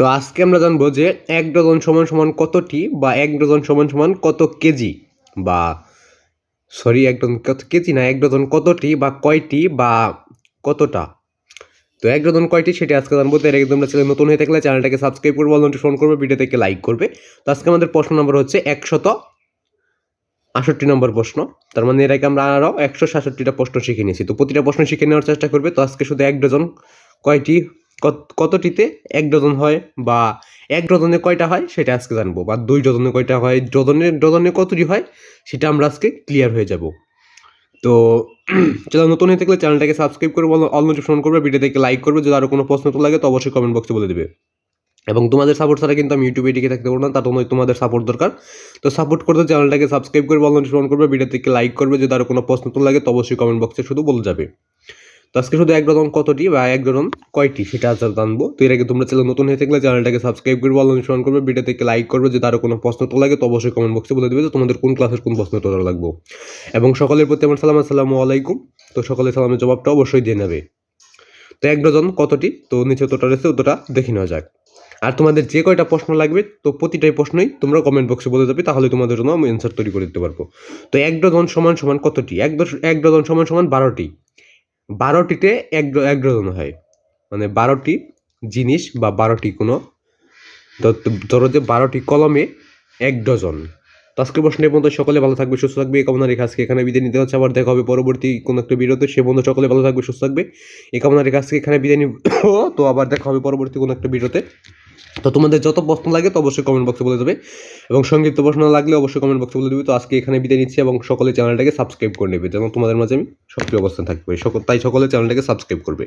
তো আজকে আমরা জানব যে এক ডজন সমান সমান কতটি বা এক ডজন সমান সমান কত কেজি? বা সরি, এক ডজন কত কেজি না, এক ডজন কতটি বা কয়টি বা কতটা? তো এক ডজন কয়টি সেটা আজকে জানব। তো এর আগে তোমরা চ্যানেল নতুন হয়ে থাকলে চ্যানেলটাকে সাবস্ক্রাইব করবে নোটিফিকেশন করবে ভিডিও থেকে লাইক করবে। তো আজকে আমাদের প্রশ্ন নম্বর হচ্ছে একশত আষট্টি নম্বর প্রশ্ন। তার মানে এর আগে আমরা আরও একশো সাতষট্টিটা প্রশ্ন শিখে নিয়েছি। তো প্রতিটা প্রশ্ন শিখে নেওয়ার চেষ্টা করবে। তো আজকে শুধু এক ডজন কয়টি কতটিতে এক ডজন হয় বা এক ডজনে কয়টা হয় সেটা আজকে জানব বা দুই ডজনে কয়টা হয়, ডজনে ডজনে কতটি হয় সেটা আমরা আজকে ক্লিয়ার হয়ে যাব। তো যারা নতুন হয়ে থাকলে চ্যানেলটাকে সাবস্ক্রাইব করবে অল নোটিফিকেশন করবে ভিডিওটাকে লাইক করবে, যদি আরও কোনো প্রশ্ন তো লাগে তো অবশ্যই কমেন্ট বক্সে বলে দেবে। এবং তোমাদের সাপোর্ট ছাড়া কিন্তু আমি ইউটিউবে টিকে থাকতে পারব না, তার জন্য তোমাদের সাপোর্ট দরকার। তো সাপোর্ট করতে চ্যানেলটাকে সাবস্ক্রাইব করবে অল নোটিফিকেশন করবে ভিডিওটাকে লাইক করবে, যদি আরও কোনো প্রশ্ন তো লাগে তো অবশ্যই কমেন্ট বক্সে শুধু বলে যাবে। তো আজকে শুধু এক ডজন কতটি বা এক ডজন কয়টি সেটা আজ জানব। তো এর আগে তোমরা চ্যানেল নতুন হয়ে থাকলে চ্যানেলটাকে সাবস্ক্রাইব করবে অল অনুসরণ করবে ভিডিও থেকে লাইক করবে, যদি আরও কোনো প্রশ্ন তো লাগে তো অবশ্যই কমেন্ট বক্সে বলে দেবে যে তোমাদের কোন ক্লাসের কোন প্রশ্ন তোলা লাগবে। এবং সকলের প্রতি আমার সালাম, আসসালামু আলাইকুম। তো সকলের সালামের জবাবটা অবশ্যই দিয়ে নেবে। তো এক ডজন কতটি? তো নিচে তোটা রয়েছে তোটা দেখে নেওয়া যাক। আর তোমাদের যে কয়টা প্রশ্ন লাগবে, তো প্রতিটাই প্রশ্নই তোমরা কমেন্ট বক্সে বলে যাবে তাহলে তোমাদের জন্য আমি অ্যান্সার তৈরি করে দিতে পারব। তো এক ডজন সমান সমান কতটি? এক এক ডজন সমান সমান বারোটি। বারোটিতে এক এক ডজন হয়। মানে বারোটি জিনিস বা বারোটি কোনো ধরো যে বারোটি কলমে এক ডজন। তো আজকের প্রশ্নের বন্ধু সকলে ভালো থাকবে, সুস্থ থাকবে, এই কামনা রেখে আজকে এখানে বিদায় নিতে হচ্ছে আবার দেখা হবে পরবর্তী কোনো একটা ভিডিওতে। সে বন্ধু সকলে ভালো থাকবে, সুস্থ থাকবে, এই কামনা রেখে আজকে এখানে বিদায় নিব। তো আবার দেখা হবে পরবর্তী কোনো একটা ভিডিওতে। তো তোমাদের যত প্রশ্ন লাগে তো অবশ্যই কমেন্ট বক্সে বলে দেবে। এবং সংক্ষিপ্ত প্রশ্ন লাগলে অবশ্যই কমেন্ট বক্সে বলে দেবে। তো আজকে এখানে বিদায় নিচ্ছি এবং সকলে চ্যানেলটাকে সাবস্ক্রাইব করে নেবে। যেন তোমাদের মাঝে আমি সক্রিয় অবস্থান থাকবে সকল তাই সকলে চ্যানেলটাকে সাবস্ক্রাইব করবে।